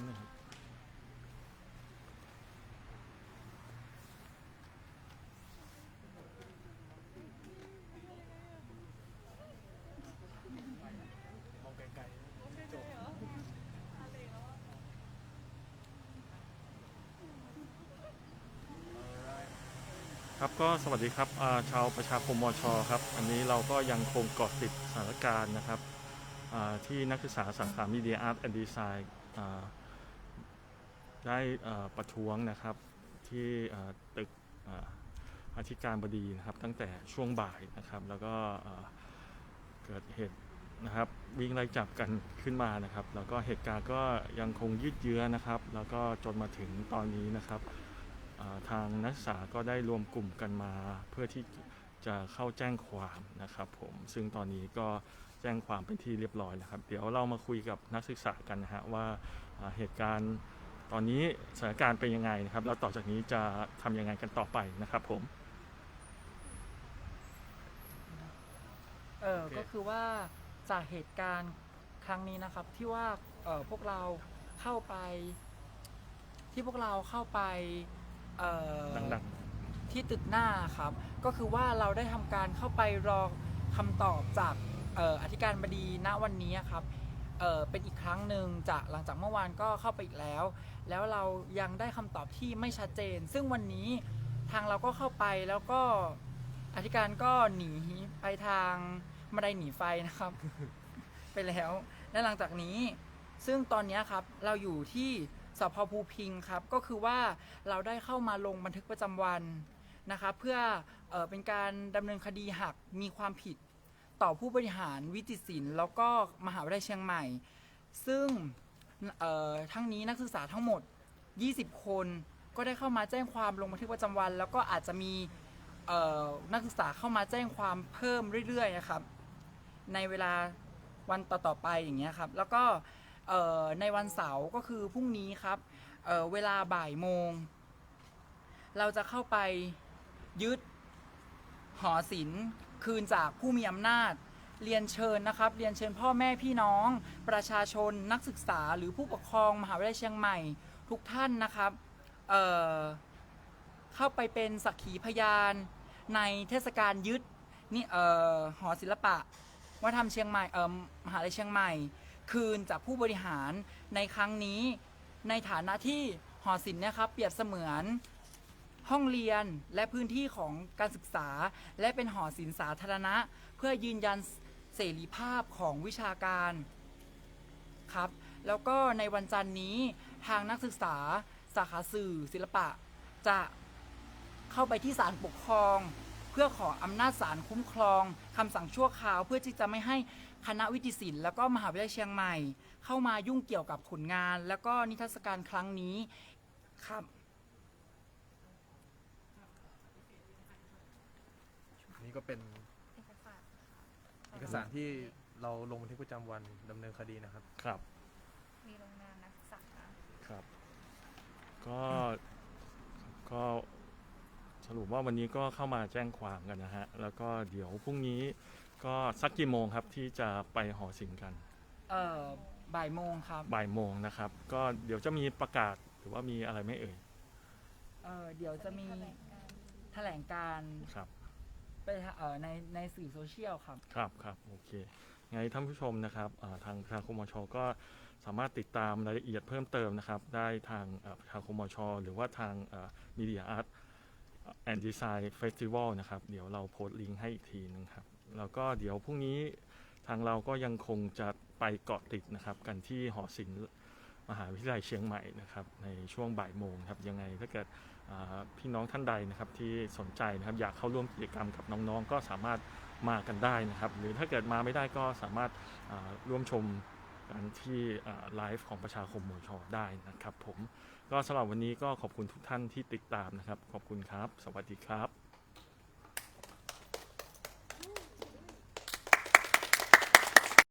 ป๊บนึงครับมองไกลๆจบครับก็สวัสดีครับาชาวประชาคมมชครับ อันนี้เราก็ยังคงเกาะติดสถานการณ์นะครับที่นักศึกษาสาขามีเดียอาร์ตแอนด์ดีไซน์ ได้ประท้วงนะครับที่ตึกออธิการบดีนะครับตั้งแต่ช่วงบ่ายนะครับ แล้วก็เกิดเหตุนะครับวิ่งไล่จับกันขึ้นมานะครับ แล้วก็เหตุการณ์ก็ยังคงยืดเยื้อนะครับ แล้วก็จนมาถึงตอนนี้นะครับทางนักศึกษาก็ได้รวมกลุ่มกันมา เพื่อที่จะเข้าแจ้งความนะครับผมซึ่งตอนนี้ก็แจ้งความเป็นที่เรียบร้อยแล้วครับ เดี๋ยวเรามาคุยกับนักศึกษากันนะฮะว่าอ่าเหตุการณ์ ตอนนี้สถานการณ์เป็นยังไงนะครับแล้วต่อจากนี้จะทำยังไงกันต่อไปนะครับผม เออโอเค ก็คือว่าจากเหตุการณ์ครั้งนี้นะครับที่ว่าเออพวกเราเข้าไป ที่พวกเราเข้าไปเออ ดังที่ตึกหน้าครับ ก็คือว่าเราได้ทำการเข้าไปรอคำตอบจากเอ่ออธิการบดีณวันนี้ครับ เออเป็นอีกครั้งหนึ่งจากหลังจากเมื่อวานก็เข้าไปอีกแล้ว แล้วเรายังได้คำตอบที่ไม่ชัดเจน ซึ่งวันนี้ทางเราก็เข้าไปแล้วก็อธิการก็หนีไปทางบันไดหนีไฟนะครับ ไปแล้ว และหลังจากนี้ ซึ่งตอนนี้ครับเราอยู่ที่สพภูพิงค์ครับ ก็คือว่าเราได้เข้ามาลงบันทึกประจำวันนะครับ เพื่อเออเป็นการดำเนินคดีหากมีความผิด ต่อผู้บริหารวิจิตรศิลป์แล้วก็มหาวิทยาลัยเชียงใหม่ ซึ่งทั้งนี้นักศึกษาทั้งหมด 20 คนก็ได้เข้ามาแจ้งความลงบันทึกประจำวัน แล้วก็อาจจะมีนักศึกษาเข้ามาแจ้งความเพิ่มเรื่อยๆนะครับในเวลาวันต่อๆไปอย่างเงี้ยครับแล้วก็ในวันเสาร์ก็คือพรุ่งนี้ครับเเวลาบ่ายโมง เราจะเข้าไปยึดหอศิลป์ คืนจากผู้มีอำนาจ เรียนเชิญนะครับ เรียนเชิญพ่อแม่พี่น้อง ประชาชนนักศึกษา หรือผู้ปกครองมหาวิทยาลัยเชียงใหม่ทุกท่านนะครับเเข้าไปเป็นสักขีพยาน ในเทศกาลยึดนี่หอศิลปะวัฒนธรรมเชียงใหม่เอ่อมหาลัยเชียงใหม่ คืนจากผู้บริหารในครั้งนี้ในฐานะที่หอศิลป์นี่ยครับเปรียบเสมือน ห้องเรียนและพื้นที่ของการศึกษา และเป็นหอศิลป์สาธารณะ เพื่อยืนยันเสรีภาพของวิชาการครับแล้วก็ในวันจันทร์นี้ทางนักศึกษาสาขาสื่อศิลปะ จะเข้าไปที่ศาลปกครอง เพื่อขออำนาจศาลคุ้มครองคำสั่งชั่วคราวเพื่อที่จะไม่ให้คณะวิจิตรศิลป์แล้วก็มหาวิทยาลัยเชียงใหม่ เข้ามายุ่งเกี่ยวกับผลงาน แล้วก็นิทรรศการครั้งนี้ครับ นี่ก็เป็นเอกสารเอกสารที่เราลงบันทึกประจำวันดำเนินคดีนะครับ ครับ มีโรงงานนักศึกษาครับ ก็ก็สรุปว่าวันนี้ก็เข้ามาแจ้งความกันนะฮะ แล้วก็เดี๋ยวพรุ่งนี้ก็สักกี่โมงครับที่จะไปหอศิลป์กันเอ่อบ่ายโมงครับ บ่ายโมงนะครับ ก็เดี๋ยวจะมีประกาศหรือว่ามีอะไรไหม่เอ่ยเอ่อเดี๋ยวจะมีแถลงการแถลงการณ์ครับ ไปเอ่อในในสื่อโซเชียลครับมีครับโอเคไงท่านผู้ชมนะครับอ่าทางประชาคมชก็สามารถติดตามรายละเอียดเพิ่มเติมนะครับ ได้ทางอ่าประชาคมมช หรือว่าทางมีเดียอาร์ตแอนด์ดีไซน์เฟสติวัลนะครับ เดี๋ยวเราโพสต์ลิงก์ให้อีกทีนึงครับ แล้วก็เดี๋ยวพรุ่งนี้ทางเราก็ยังคงจะไปเกาะติดนะครับ กันที่หอศิลป์ มหาวิทยาลัยเชียงใหม่นะครับในช่วงบ่ายโมงครับยังไงถ้าเกิดพี่น้องท่านใดนะครับที่สนใจนะครับอยากเข้าร่วมกิจกรรมกับน้องๆ ก็สามารถมากันได้นะครับ หรือถ้าเกิดมาไม่ได้ก็สามารถร่วมชมกันที่ไลฟ์ของประชาคมมวลชได้นะครับผมก็สำหรับวันนี้ก็ขอบคุณทุกท่านที่ติดตามนะครับ ขอบคุณครับ สวัสดีครับ